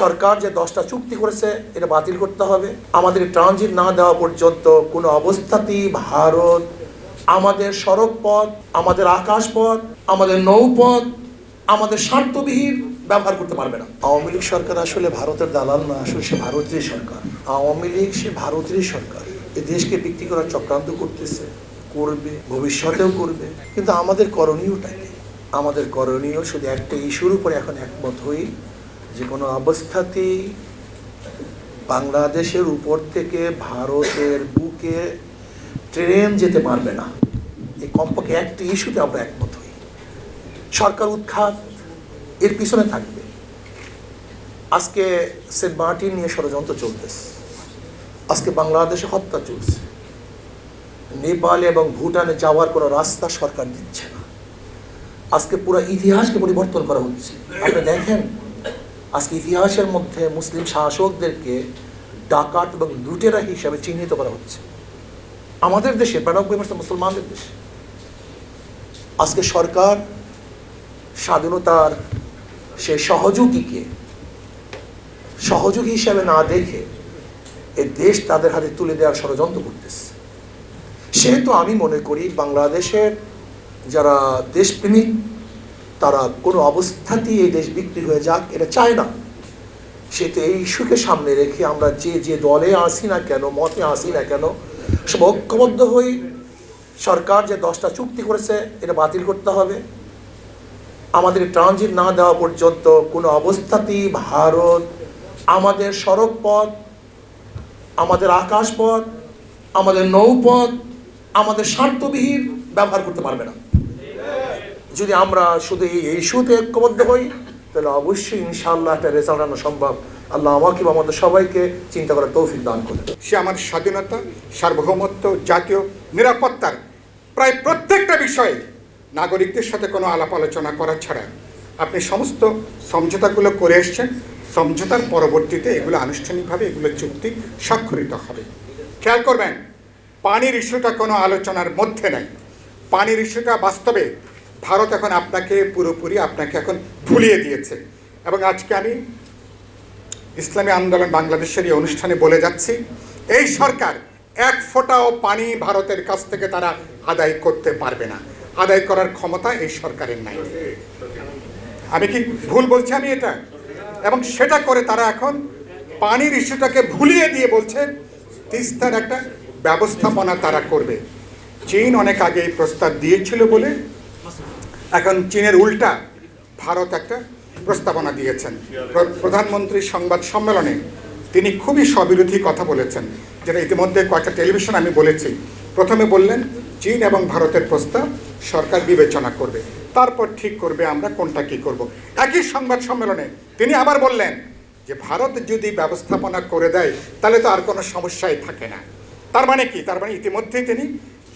সরকার যে দশটা চুক্তি করেছে, এটা বাতিল করতে হবে। আমাদের ট্রানজিট না দেওয়া পর্যন্ত কোনো অবস্থাতেই ভারত, আমাদের সড়ক পথ আমাদের আকাশ পথ আমাদের নৌপথ, আমাদের স্বার্থবিহীন ব্যবহার করতে পারবে না। আওয়ামী লীগ সরকার আসলে ভারতের দালাল না, আসলে সে ভারতেরই সরকার। আওয়ামী লীগ সে ভারতেরই সরকার। এ দেশকে বিক্রি করার চক্রান্ত করতেছে, করবে, ভবিষ্যতেও করবে। কিন্তু আমাদের করণীয়টা আমাদের করণীয় শুধু একটা ইস্যুর উপরে এখন একমত হই যে কোনো অবস্থাতেই বাংলাদেশের উপর থেকে ভারতের বুকে ট্রেন যেতে পারবে না। এই কমপক্ষে একটি ইস্যুতে আমরা একমত হই। সরকার উৎখাত, এর পিছনে থাকবে। আজকে সেন্ট মার্টিন নিয়ে ষড়যন্ত্র চলতেছে। আজকে বাংলাদেশে হত্যা চলছে। নেপালে এবং ভুটানে যাওয়ার কোনো রাস্তা সরকার দিচ্ছে না। আজকে পুরো ইতিহাসকে পরিবর্তন করা হচ্ছে। আপনি দেখেন আজকে ইতিহাসের মধ্যে মুসলিম শাসকদেরকে ডাকাত এবং লুটেরা হিসাবে চিহ্নিত করা হচ্ছে। আমাদের দেশে বিরানব্বই পার্সেন্ট মুসলমানদের দেশে। আজকে সরকার স্বাধীনতার সে সহযোগীকে সহযোগী হিসাবে না দেখে এ দেশ তাদের হাতে তুলে দেওয়ার ষড়যন্ত্র করতেছে। সেহেতু আমি মনে করি বাংলাদেশের যারা দেশপ্রেমিক তারা কোনো অবস্থাতেই এই দেশ বিক্রি হয়ে যাক, এটা চায় না। সেহেতু এই ইস্যুকে সামনে রেখে আমরা যে যে দলে আসি না কেন, মতে আসি না কেন, সব ঐক্যবদ্ধ হই। সরকার যে দশটা চুক্তি করেছে, এটা বাতিল করতে হবে। আমাদের ট্রানজিট না দেওয়া পর্যন্ত কোনো অবস্থাতেই ভারত আমাদের সড়ক পথ আমাদের আকাশ পথ আমাদের নৌপথ, আমাদের স্বার্থবিহীন ব্যবহার করতে পারবে না। যদি আমরা শুধু এই ইস্যুতে ঐক্যবদ্ধ হই, তাহলে অবশ্যই ইনশাআল্লাহ একটা রেজাল্ট আনা সম্ভব। আল্লাহ আমাকে বা আমাদের সবাইকে চিন্তা করার তৌফিক দান করে সে আমার স্বাধীনতা, সার্বভৌমত্ব, জাতীয় নিরাপত্তার প্রায় প্রত্যেকটা বিষয়ে নাগরিকদের সাথে কোনো আলাপ আলোচনা করা ছাড়া আপনি সমস্ত সমঝোতাগুলো করে এসছেন। সমঝোতার পরবর্তীতে এগুলো আনুষ্ঠানিকভাবে, এগুলো চুক্তি স্বাক্ষরিত হবে। খেয়াল করবেন, পানির ইস্যুটা কোনো আলোচনার মধ্যে নাই। পানির ইস্যুটা বাস্তবে ভারত এখন আপনাকে পুরোপুরি, আপনাকে এখন ভুলিয়ে দিয়েছে। এবং আজকে আমি ইসলামী আন্দোলন বাংলাদেশের এই অনুষ্ঠানে বলে যাচ্ছি, এই সরকার এক ফোঁটাও পানি ভারতের কাছ থেকে তারা আদায় করতে পারবে না। আদায় করার ক্ষমতা এই সরকারের নাই। আমি কি ভুল বলছি আমি এটা? এবং সেটা করে তারা এখন পানির ইস্যুটাকে ভুলিয়ে দিয়ে বলছে, তিস্তার একটা ব্যবস্থাপনা তারা করবে। চীন অনেক আগে এই প্রস্তাব দিয়েছিল বলে এখন চীনের উল্টা ভারত একটা প্রস্তাবনা দিয়েছেন। প্র- প্রধানমন্ত্রী সংবাদ সম্মেলনে তিনি খুবই স্ববিরোধী কথা বলেছেন, যেটা ইতিমধ্যে কয়েকটা টেলিভিশন আমি বলেছি। প্রথমে বললেন, চীন এবং ভারতের প্রস্তাব সরকার বিবেচনা করবে, তারপর ঠিক করবে আমরা কোনটা কি করব। একই সংবাদ সম্মেলনে তিনি আবার বললেন যে, ভারত যদি ব্যবস্থাপনা করে দেয়, তাহলে তো আর কোনো সমস্যাই থাকে না। তার মানে কি? তার মানে ইতিমধ্যেই তিনি